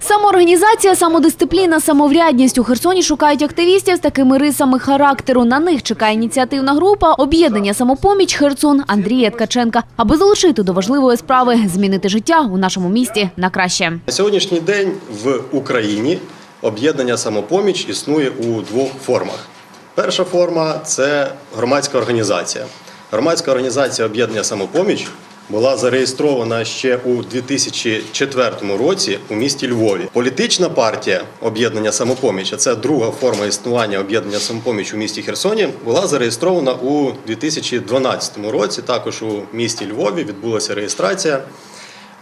Самоорганізація, самодисципліна, самоврядність у Херсоні шукають активістів з такими рисами характеру. На них чекає ініціативна група об'єднання самопоміч Херсон Андрія Ткаченка, аби залучити до важливої справи змінити життя у нашому місті на краще. На сьогоднішній день в Україні об'єднання самопоміч існує у двох формах. Перша форма це громадська організація. Громадська організація об'єднання самопоміч була зареєстрована ще у 2004 році у місті Львові. Політична партія об'єднання самопоміч, а це друга форма існування об'єднання самопоміч у місті Херсоні, була зареєстрована у 2012 році. Також у місті Львові відбулася реєстрація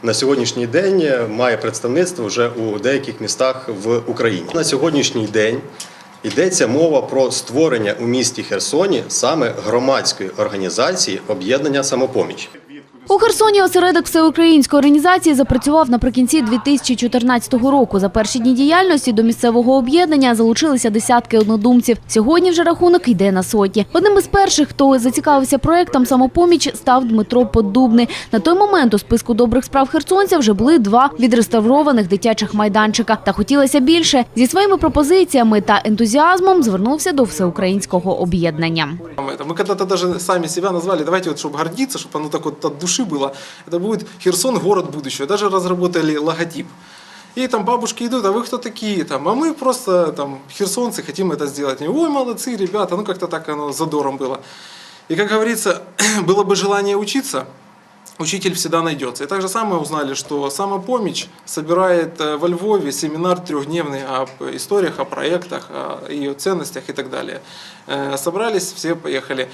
на сьогоднішній день має представництво вже у деяких містах в Україні. На сьогоднішній день йдеться мова про створення у місті Херсоні саме громадської організації об'єднання самопоміч. У Херсоні осередок всеукраїнської організації запрацював наприкінці 2014 року. За перші дні діяльності до місцевого об'єднання залучилися десятки однодумців. Сьогодні вже рахунок йде на сотні. Одним із перших, хто зацікавився проектом самопоміч, став Дмитро Поддубний. На той момент у списку добрих справ херсонця вже були два відреставрованих дитячих майданчика. Та хотілося більше. Зі своїми пропозиціями та ентузіазмом звернувся до всеукраїнського об'єднання. Это. Мы когда-то даже сами себя назвали, давайте вот, чтобы гордиться, чтобы оно так вот от души было, это будет Херсон, город будущего. Даже разработали логотип. И там бабушки идут, а вы кто такие? Там, а мы просто там херсонцы хотим это сделать. Они, Ой, молодцы, ребята, ну как-то так оно задором было. И как говорится, было бы желание учиться, учитель всегда найдется. И так же самое узнали, что самопомощь собирает э, во Львове семинар трехдневный об историях, о проектах, о ее ценностях и так далее. Э, Собрались, все поехали.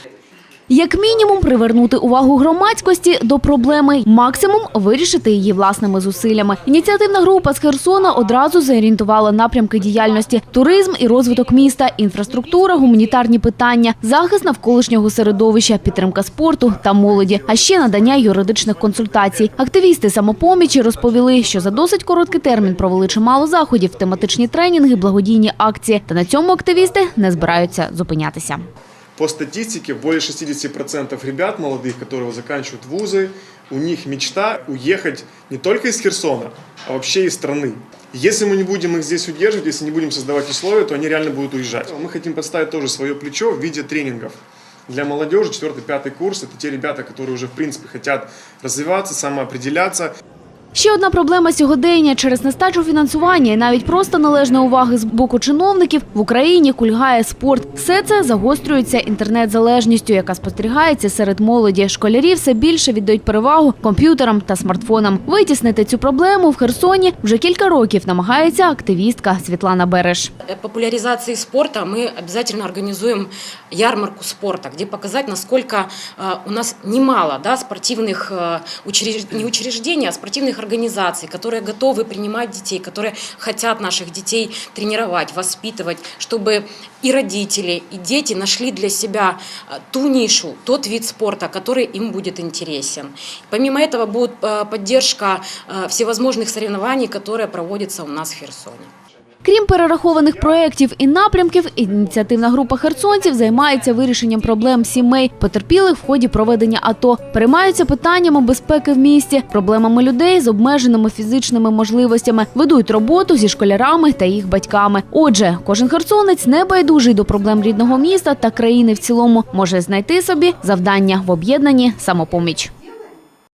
Як мінімум, привернути увагу громадськості до проблеми, максимум вирішити її власними зусиллями. Ініціативна група з Херсона одразу зорієнтувала напрямки діяльності: туризм і розвиток міста, інфраструктура, гуманітарні питання, захист навколишнього середовища, підтримка спорту та молоді, а ще надання юридичних консультацій. Активісти самопомічі розповіли, що за досить короткий термін провели чимало заходів, тематичні тренінги, благодійні акції. Та на цьому активісти не збираються зупинятися. По статистике, более 60% ребят молодых, которые заканчивают вузы, у них мечта уехать не только из Херсона, а вообще из страны. Если мы не будем их здесь удерживать, если не будем создавать условия, то они реально будут уезжать. Мы хотим подставить тоже свое плечо в виде тренингов. Для молодежи 4-5 курс – это те ребята, которые уже в принципе хотят развиваться, самоопределяться. Ще одна проблема сьогодення через нестачу фінансування і навіть просто належної уваги з боку чиновників в Україні кульгає спорт. Все це загострюється інтернет-залежністю, яка спостерігається серед молоді. Школярі все більше віддають перевагу комп'ютерам та смартфонам. Витіснити цю проблему в Херсоні вже кілька років намагається активістка Світлана Береш. Э, популяризации спорта мы обязательно организуем ярмарку спорта, где показать, насколько э, у нас немало да, спортивных э, учреж- не учреждений, а спортивных организаций, которые готовы принимать детей, которые хотят наших детей тренировать, воспитывать, чтобы и родители, и дети нашли для себя э, ту нишу, тот вид спорта, который им будет интересен. Помимо этого будет э, поддержка э, всевозможных соревнований, которые проводятся у нас в Херсоне. Крім перерахованих проєктів і напрямків, ініціативна група херсонців займається вирішенням проблем сімей, потерпілих в ході проведення АТО. Переймаються питаннями безпеки в місті, проблемами людей з обмеженими фізичними можливостями, ведуть роботу зі школярами та їх батьками. Отже, кожен херсонець небайдужий до проблем рідного міста та країни в цілому може знайти собі завдання в об'єднанні самопоміч.